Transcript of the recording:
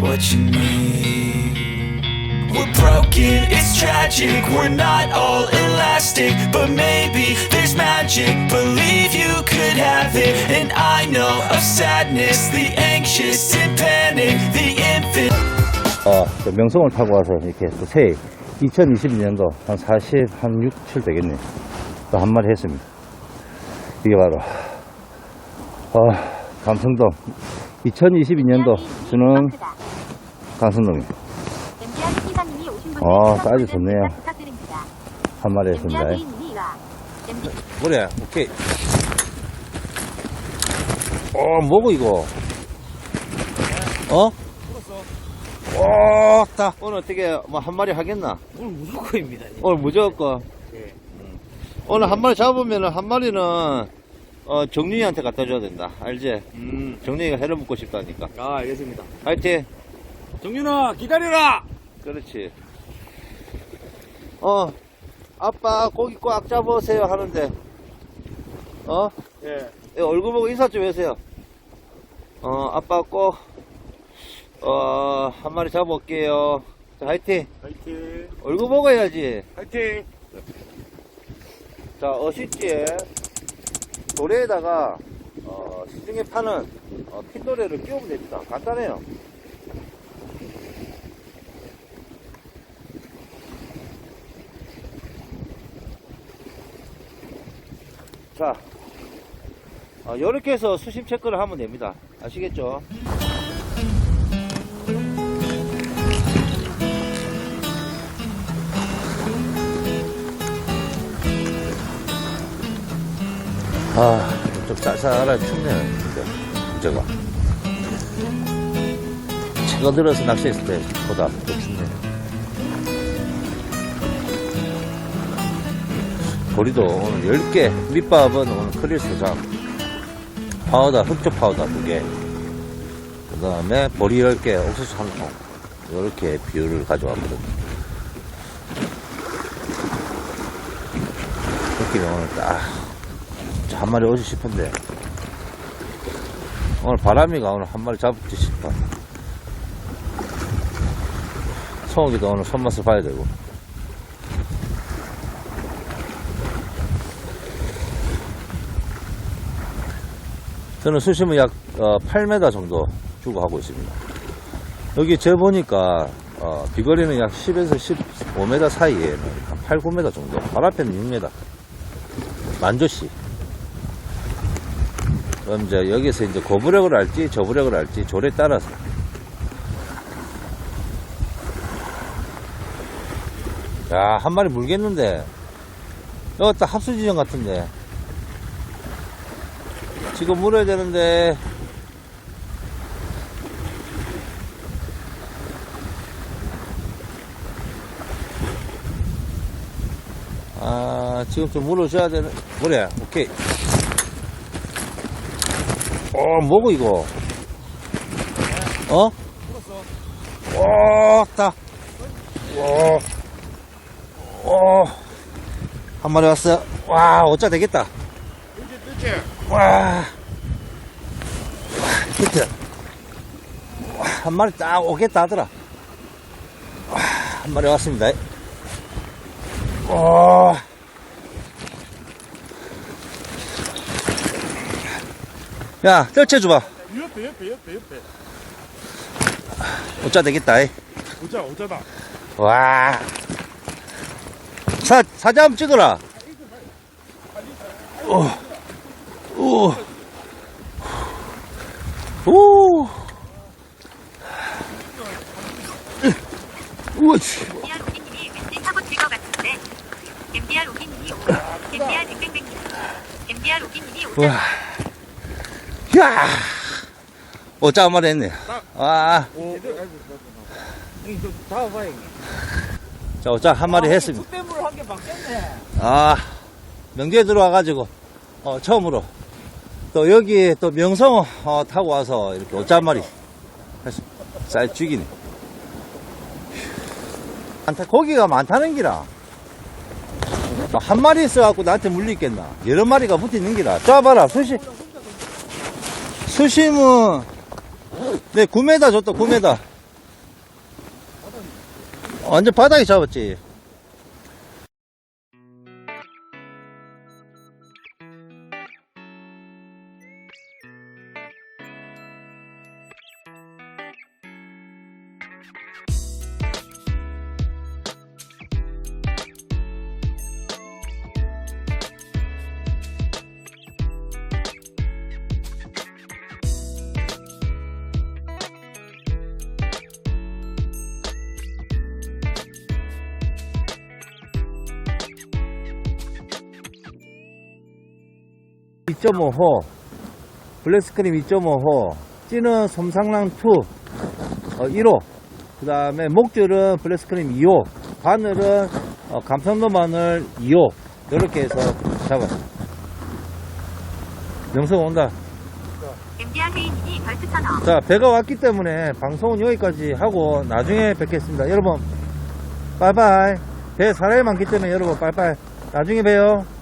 What you need We're broken, it's tragic We're not all elastic But maybe there's magic Believe you could have it And I know of sadness The anxious and panic The infant 어, 저 명성을 타고 와서 이렇게 또 새해 2022년도 한 40, 한 6, 7 되겠네요. 또한 마리 했습니다. 이게 바로, 어, 감성동. 2022년도 수능 감성동입니다. 어, 사이즈 좋네요. 한 마리 했습니다. 그래, 오케이. 어, 뭐고, 이거? 어? 오, 딱. 오늘 어떻게, 뭐, 한 마리 하겠나? 오늘 무조건입니다. 오늘 무조건. 예. 음. 오늘 한 마리 잡으면 한 마리는, 어, 정윤이한테 갖다 줘야 된다. 알지? 음. 정윤이가 해를 먹고 싶다니까. 아, 알겠습니다. 화이팅! 정윤아, 기다려라! 그렇지. 어, 아빠 고기 꽉 잡으세요 하는데, 어? 예. 예, 얼굴 보고 인사 좀 해주세요. 어, 아빠 꼭, 어, 한 마리 잡아올게요. 자, 화이팅! 화이팅. 얼굴 보고 해야지. 화이팅. 자, 어시지에 도래에다가 어, 시중에 파는 어, 핀도레를 끼우면 됩니다. 간단해요. 자, 어, 이렇게 해서 수심 체크를 하면 됩니다. 아시겠죠? 아, 좀 쌀쌀하게 춥네요, 진짜. 문제가. 최근 들어서 낚시했을 때보다 더 춥네요. 보리도 오늘 10개, 밑밥은 오늘 크릴 소장, 파우더, 흑조 파우더 2개, 그 다음에 보리 10개, 옥수수 한 통, 이렇게 비율을 가져왔거든요. 느낌이 오늘 딱, 한 마리 오지 싶은데. 오늘 바람이가 오늘 한 마리 잡을지 싶어. 성욱이도 오늘 손맛을 봐야 되고 저는 수심은 약 어, 8m 정도 주고 하고 있습니다. 여기 재 보니까 어, 비거리는 약 10에서 15m 사이에 한 8, 9m 정도 바로 앞에는 6m 만조씨. 그럼 이제 여기서 이제 고부력을 할지 저부력을 할지 조례에 따라서. 야 한 마리 물겠는데. 여기 딱 합수 지점 같은데 지금 물어야 되는데 아 지금 좀 물어줘야 되는 그래 오케이 어, 뭐고, 이거? 어? 와, 딱. 와. 어. 한 마리 왔어요. 와, 어짜 되겠다. 와. 와, 한 마리 딱 오겠다 하더라. 와, 한 마리 왔습니다. 와. 야, 떨쳐 줘봐. 옆에, 옆에, 옆에, 옆에. 어짜 되겠다. 이. 오자, 오자다. 와. 사, 사자 한번 찍어라. 오, 오, 오. 우와치. MBR 오기님이 왠지 사고 칠것 같은데 MBR 오기님이 오고 MBR 뱅뱅뱅님 MBR 오기님이 오고 와. 야. 어짜 한 마리 했네. 와. 오, 형님 좀 잡아봐 형님. 자, 한 마리 했습니다. 숫대물 한개. 아, 명주에 들어와가지고, 어, 처음으로. 또 여기 또 명성 어, 타고 와서 이렇게 한 했습니다. 쌀 죽이네. 많다, 고기가 많다는 기라. 뭐한 마리 있어갖고 나한테 물리겠나. 여러 마리가 붙어 있는 기라. 쏴봐라, 수심. 수심은, 네, 9m 줬다, 9m. 완전 바닥에 잡았지. 2.5호, 블랙스크림 2.5호, 찌는 솜상랑 2, 어, 1호, 그 다음에 목줄은 블랙스크림 2호, 바늘은 어, 감성도 마늘 2호, 이렇게 해서 잡았어. 명성 온다. 자, 배가 왔기 때문에 방송은 여기까지 하고 나중에 뵙겠습니다. 여러분, 빠이빠이. 배 사람이 많기 때문에 여러분, 빠이빠이. 나중에 봬요.